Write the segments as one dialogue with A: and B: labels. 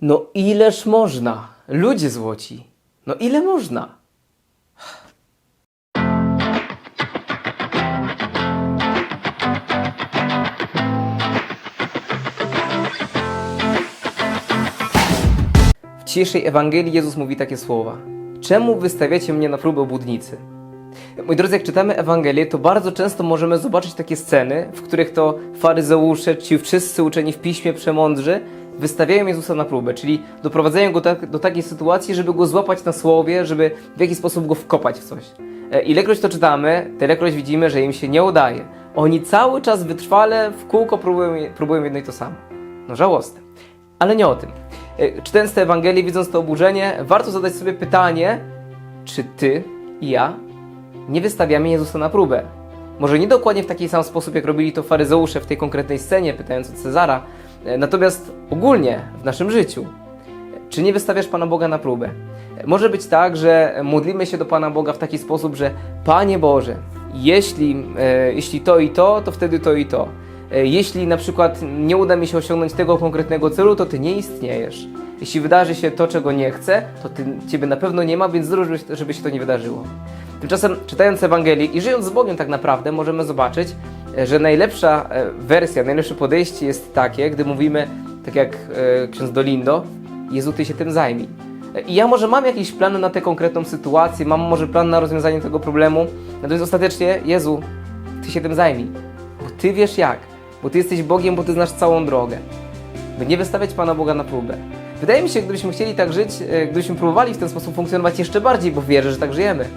A: No ileż można? Ludzie złoci. No ile można? W dzisiejszej Ewangelii Jezus mówi takie słowa. Czemu wystawiacie mnie na próbę obłudnicy? Moi drodzy, jak czytamy Ewangelię, to bardzo często możemy zobaczyć takie sceny, w których to faryzeusze, ci wszyscy uczeni w piśmie przemądrzy, wystawiają Jezusa na próbę, czyli doprowadzają go tak, do takiej sytuacji, żeby go złapać na słowie, żeby w jakiś sposób go wkopać w coś. E, Ilekroć to czytamy, tylekroć widzimy, że im się nie udaje. Oni cały czas wytrwale w kółko próbują, próbują jedno i to samo. No żałosne. Ale nie o tym. E, Czytając tę Ewangelię, widząc to oburzenie, warto zadać sobie pytanie, czy ty i ja nie wystawiamy Jezusa na próbę. Może nie dokładnie w taki sam sposób, jak robili to faryzeusze w tej konkretnej scenie, pytając o Cezara, natomiast ogólnie w naszym życiu. Czy nie wystawiasz Pana Boga na próbę? E, Może być tak, że modlimy się do Pana Boga w taki sposób, że Panie Boże, jeśli, e, jeśli to i to, to wtedy to i to. E, Jeśli na przykład nie uda mi się osiągnąć tego konkretnego celu, to Ty nie istniejesz. Jeśli wydarzy się to, czego nie chcę, to ty, Ciebie na pewno nie ma, więc zrób, żeby, się to nie wydarzyło. Tymczasem, czytając Ewangelię i żyjąc z Bogiem tak naprawdę, możemy zobaczyć, e, że najlepsza e, wersja, najlepsze podejście jest takie, gdy mówimy, tak jak e, ksiądz Dolindo, Jezu, Ty się tym zajmij. E, I ja może mam jakiś plan na tę konkretną sytuację, mam może plan na rozwiązanie tego problemu, natomiast ostatecznie, Jezu, Ty się tym zajmij, bo Ty wiesz jak, bo Ty jesteś Bogiem, bo Ty znasz całą drogę by nie wystawiać Pana Boga na próbę. Wydaje mi się, gdybyśmy chcieli tak żyć, e, gdybyśmy próbowali w ten sposób funkcjonować jeszcze bardziej, bo wierzę, że tak żyjemy.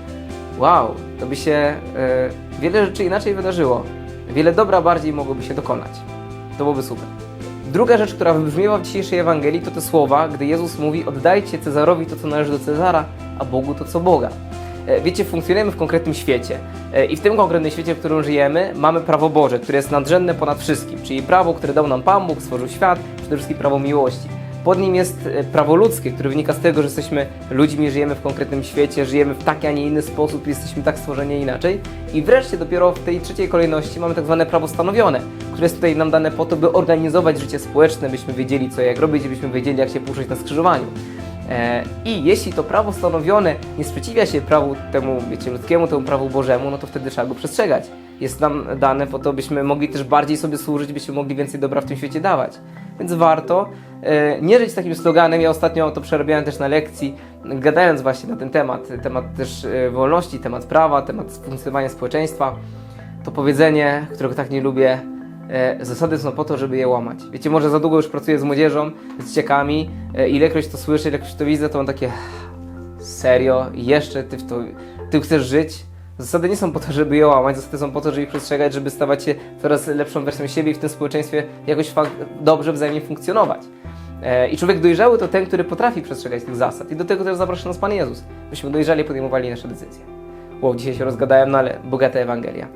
A: Wow, to by się e, wiele rzeczy inaczej wydarzyło. Wiele dobra bardziej mogłoby się dokonać. To byłoby super. Druga rzecz, która wybrzmiewa w dzisiejszej Ewangelii, to te słowa, gdy Jezus mówi: Oddajcie Cezarowi to, co należy do Cezara, a Bogu to, co Boga. E, Wiecie, funkcjonujemy w konkretnym świecie E, i w tym konkretnym świecie, w którym żyjemy, mamy prawo Boże, które jest nadrzędne ponad wszystkim, czyli prawo, które dał nam Pan Bóg, stworzył świat, przede wszystkim prawo miłości. Pod nim jest e, prawo ludzkie, które wynika z tego, że jesteśmy ludźmi, żyjemy w konkretnym świecie, żyjemy w taki, a nie inny sposób, jesteśmy tak stworzeni inaczej. I wreszcie dopiero w tej trzeciej kolejności mamy tak zwane prawo stanowione, które jest tutaj nam dane po to, by organizować życie społeczne, byśmy wiedzieli co jak robić, byśmy wiedzieli jak się poruszać na skrzyżowaniu. E, I jeśli to prawo stanowione nie sprzeciwia się prawu temu, wiecie, ludzkiemu, temu prawu Bożemu, no to wtedy trzeba go przestrzegać. Jest nam dane po to, byśmy mogli też bardziej sobie służyć, byśmy mogli więcej dobra w tym świecie dawać. Więc warto e, nie żyć takim sloganem. Ja ostatnio to przerabiałem też na lekcji, gadając właśnie na ten temat, temat też e, wolności, temat prawa, temat funkcjonowania społeczeństwa. To powiedzenie, którego tak nie lubię, E, zasady są po to, żeby je łamać. Wiecie, może za długo już pracuję z młodzieżą, z dzieciakami, e, ilekroć to słyszę, ilekroć to widzę, to mam takie serio, jeszcze ty w to, ty chcesz żyć? Zasady nie są po to, żeby je łamać, zasady są po to, żeby ich przestrzegać, żeby stawać się coraz lepszą wersją siebie i w tym społeczeństwie jakoś dobrze wzajemnie funkcjonować. E, I człowiek dojrzały to ten, który potrafi przestrzegać tych zasad. I do tego też zaprasza nas Pan Jezus, byśmy dojrzali podejmowali nasze decyzje. Wow, dzisiaj się rozgadałem, no ale bogata Ewangelia.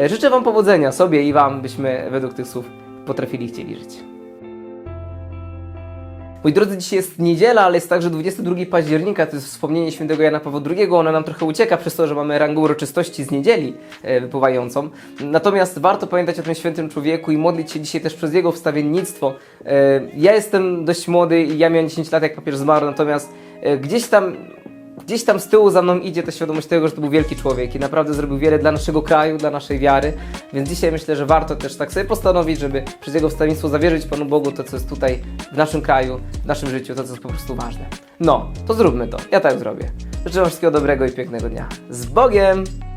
A: E, Życzę Wam powodzenia, sobie i Wam, byśmy według tych słów potrafili i chcieli żyć. Moi drodzy, dzisiaj jest niedziela, ale jest także 22 października, to jest wspomnienie świętego Jana Pawła II. Ona nam trochę ucieka przez to, że mamy rangę uroczystości z niedzieli e, wypływającą. Natomiast warto pamiętać o tym świętym człowieku i modlić się dzisiaj też przez jego wstawiennictwo. E, ja jestem dość młody i ja miałem 10 lat, jak papież zmarł, natomiast e, gdzieś tam gdzieś tam z tyłu za mną idzie ta świadomość tego, że to był wielki człowiek i naprawdę zrobił wiele dla naszego kraju, dla naszej wiary. Więc dzisiaj myślę, że warto też tak sobie postanowić, żeby przez jego wstawiennictwo zawierzyć Panu Bogu to, co jest tutaj w naszym kraju, w naszym życiu, to, co jest po prostu ważne. No, to zróbmy to. Ja tak zrobię. Życzę Wam wszystkiego dobrego i pięknego dnia. Z Bogiem!